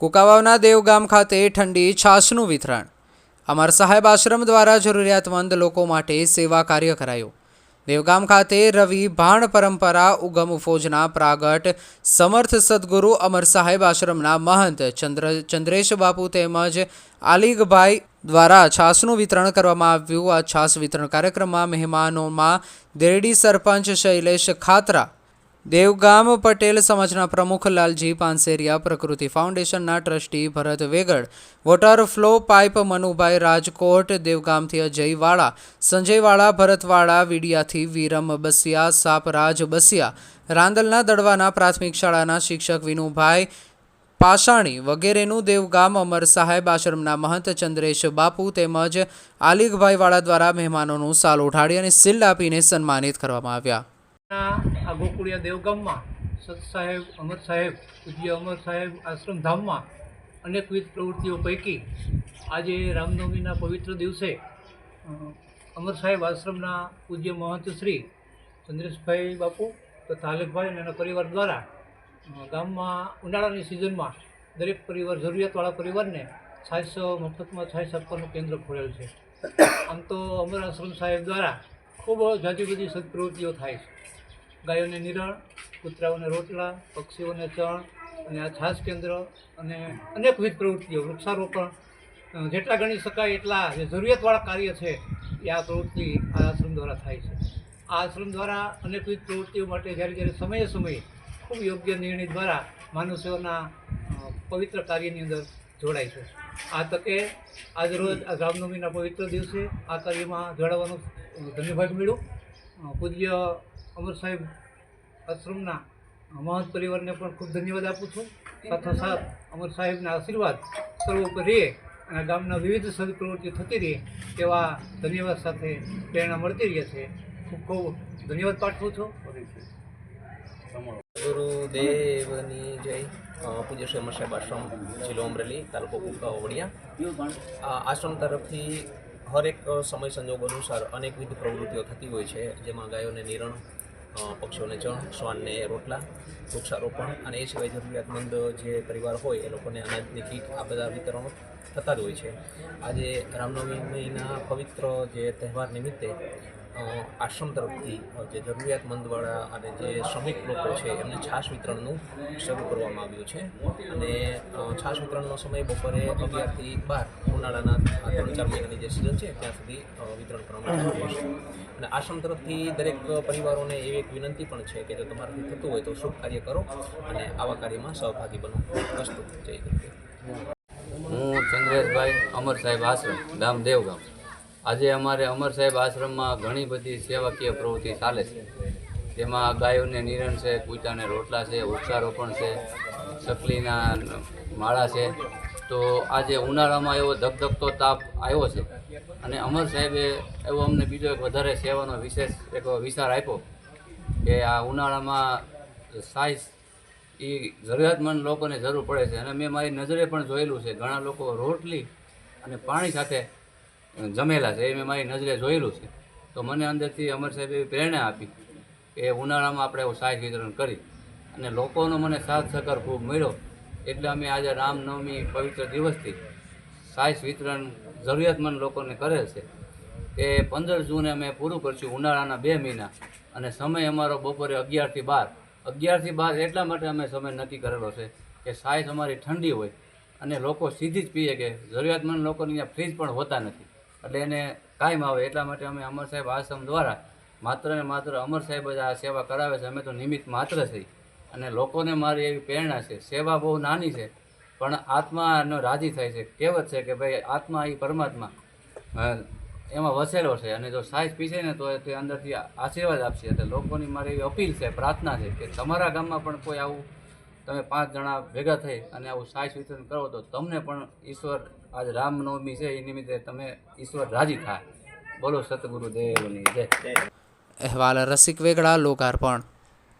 કુકાવાવના દેવગામ ખાતે ઠંડી છાશનું વિતરણ. અમર સાહેબ આશ્રમ દ્વારા જરૂરિયાતમંદ લોકો માટે સેવા કાર્ય કરાયું. દેવગામ ખાતે રવિ ભાણ પરંપરા ઉગમ ફોજના પ્રાગટ સમર્થ સદગુરુ અમર સાહેબ આશ્રમના મહંત ચંદ્ર ચંદ્રેશ બાપુ તેમજ આલિગભાઈ દ્વારા છાસનું વિતરણ કરવામાં આવ્યું. આ છાસ વિતરણ કાર્યક્રમમાં મહેમાનોમાં દેરડી સરપંચ શૈલેષ ખાતરા દેવગામ પટેલ સમાજના પ્રમુખ લાલજી પાનસેરિયા, પ્રકૃતિ ફાઉન્ડેશનના trustee Bharat Vegad water flow pipe Manubhai Rajkot, દેવગામથી અજયવાળા, સંજયવાળા સંજય ભરતવાળા, વિડિયાથી વિરમ બસિયા, સાપરાજ બસિયા, રાંદલના દડવાના પ્રાથમિક શાળાના શિક્ષક વિનુભાઈ પાષાણી વગેરેનું દેવગામ અમર સાહેબ આશ્રમના મહંત ચંદ્રેશ બાપુ તેમજ આલિકભાઈવાળા દ્વારા મહેમાનોનું સાલ ઉઠાડી અને સિલ્ડ આપીને સન્માનિત કરવામાં આવ્યા. આ ગોકુળિયા દેવગામમાં સત સાહેબ, અમર સાહેબ, પૂજ્ય અમર સાહેબ આશ્રમ ધામમાં અનેકવિધ પ્રવૃત્તિઓ પૈકી આજે રામનવમીના પવિત્ર દિવસે અમર સાહેબ આશ્રમના પૂજ્ય મહંત શ્રી ચંદ્રેશભાઈ બાપુ તથા આલેખભાઈ અને એના પરિવાર દ્વારા ગામમાં ઉનાળાની સિઝનમાં દરેક પરિવાર જરૂરિયાતવાળા પરિવારને છાસો મફતમાં છાસ આપવાનું કેન્દ્ર ખોલેલ છે. આમ તો અમર આશ્રમ સાહેબ દ્વારા ખૂબ જાજી બધી સદપ્રવૃત્તિઓ થાય છે. ગાયોને નિરણ કૂતરાઓને રોટલા, પક્ષીઓને ચણ અને આ છાસ કેન્દ્ર અને અનેકવિધ પ્રવૃત્તિઓ, વૃક્ષારોપણ જેટલા ગણી શકાય એટલા જે જરૂરિયાતવાળા કાર્ય છે, એ આ પ્રવૃત્તિ આ આશ્રમ દ્વારા થાય છે. આ આશ્રમ દ્વારા અનેકવિધ પ્રવૃત્તિઓ માટે જ્યારે જ્યારે સમયે સમયે ખૂબ યોગ્ય નિર્ણય દ્વારા માનવસેવાના પવિત્ર કાર્યની અંદર જોડાય છે. આ તકે આજરોજ આ રામનવમીના પવિત્ર દિવસે આ કાર્યમાં જોડાવાનું ધન્યવાદ મળ્યું પૂજ્ય અમર સાહેબ આશ્રમના મહંત પરિવારને પણ ખૂબ ધન્યવાદ આપું છું. સાથોસાથ અમર સાહેબના આશીર્વાદ સર્વ રહે અને ગામના વિવિધ સદપ્રવૃત્તિઓ થતી રહે તેવા ધન્યવાદ સાથે પ્રેરણા મળતી રહે છે. ખૂબ ખૂબ ધન્યવાદ પાઠવું છું. ગુરુદેવની જય. પૂજ્ય શ્રી અમર સાહેબ આશ્રમ, જિલ્લો અમરેલી, તાલુકો કુકા ઓવડિયા આશ્રમ તરફથી હરેક સમય સંજોગ અનુસાર અનેકવિધ પ્રવૃત્તિઓ થતી હોય છે, જેમાં ગાયોને નિરણ પક્ષીઓને ચણ, શ્વાનને રોટલા, વૃક્ષારોપણ અને એ સિવાય જરૂરિયાતમંદ જે પરિવાર હોય એ લોકોને અનાજની કીટ, આ બધા વિતરણો થતા જ હોય છે. આજે રામનવમીના પવિત્ર જે તહેવાર નિમિત્તે આશ્રમ તરફથી જે જરૂરિયાતમંદવાળા અને જે શ્રમિક લોકો છે, એમને છાશ વિતરણનું શરૂ કરવામાં આવ્યું છે. અને છાશ વિતરણનો સમય બપોરે અગિયારથી બાર, ઉનાળાના ત્રણ ચાર મહિનાની જે સિઝન છે, ત્યાં સુધી વિતરણ કરવામાં આવ્યું છે. અને આશ્રમ તરફથી દરેક પરિવારોને એવી એક વિનંતી પણ છે કે જો તમારાથી થતું હોય તો શુભ કાર્ય કરો અને આવા કાર્યમાં સહભાગી બનો. વસ્તુ જય હું ચંદ્રેશભાઈ અમર સાહેબ આશ્રમ ગામ દેવગામ. આજે અમારે અમર સાહેબ આશ્રમમાં ઘણી બધી સેવાકીય પ્રવૃત્તિ ચાલે છે. તેમાં ગાયોને નિરણ છે કૂચાને રોટલા છે, વૃક્ષારોપણ છે ચકલીના માળા છે. તો આજે ઉનાળામાં એવો ધબધબતો તાપ આવ્યો છે અને અમર સાહેબે એવો અમને બીજો એક વધારે સેવાનો વિશેષ એક વિચાર આપ્યો કે આ ઉનાળામાં સાઈઝ એ જરૂરિયાતમંદ લોકોને જરૂર પડે છે. અને મેં મારી નજરે પણ જોયેલું છે, ઘણા લોકો રોટલી અને પાણી સાથે જમેલા છે એ મેં મારી નજરે જોયેલું છે. તો મને અંદરથી અમર સાહેબે એવી પ્રેરણા આપી કે ઉનાળામાં આપણે એવું સાહિત્ય વિતરણ કરી અને લોકોનો મને સાથ સહકાર ખૂબ મળ્યો. એટલે અમે આજે રામનવમી પવિત્ર દિવસથી સાહિત્ય વિતરણ જરૂરિયાતમંદ લોકોને કરે છે એ પંદર જૂને અમે પૂરું કરશું ઉનાળાના બે મહિના અને સમય અમારો બપોરે અગિયારથી બાર. અગિયારથી બાર એટલા માટે અમે સમય નક્કી કરેલો છે કે સાઈઝ અમારી ઠંડી હોય અને લોકો સીધી જ પીએ કે જરૂરિયાતમંદ લોકોને અહીંયા ફ્રીજ પણ હોતા નથી. એટલે એને કાયમ આવે, એટલા માટે અમે અમર સાહેબ આશ્રમ દ્વારા માત્ર ને માત્ર અમર સાહેબ જ આ સેવા કરાવે છે. અમે તો નિમિત્ત માત્ર છીએ. અને લોકોને મારી એવી પ્રેરણા છે. સેવા બહુ નાની છે, પણ આત્માનો રાજી થાય છે. કહેવત છે કે ભાઈ, આત્મા એ પરમાત્મા. એમાં વસેલો છે. અને જો સાઈઝ પીસે ને તો તે અંદરથી આશીર્વાદ આપશે. એટલે લોકોની મારી એવી અપીલ છે, પ્રાર્થના છે કે તમારા ગામમાં પણ કોઈ આવું તમે પાંચ જણા ભેગા થઈ અને આવું સાઈઝ વિતરણ કરો તો તમને પણ ઈશ્વર આજ રામનવમી છે, એ નિમિત્તે તમે ઈશ્વર રાજી થાય. બોલો સતગુરુ દેવની જય. અહેવાલ રસિક વેગડા, લોકાર્પણ.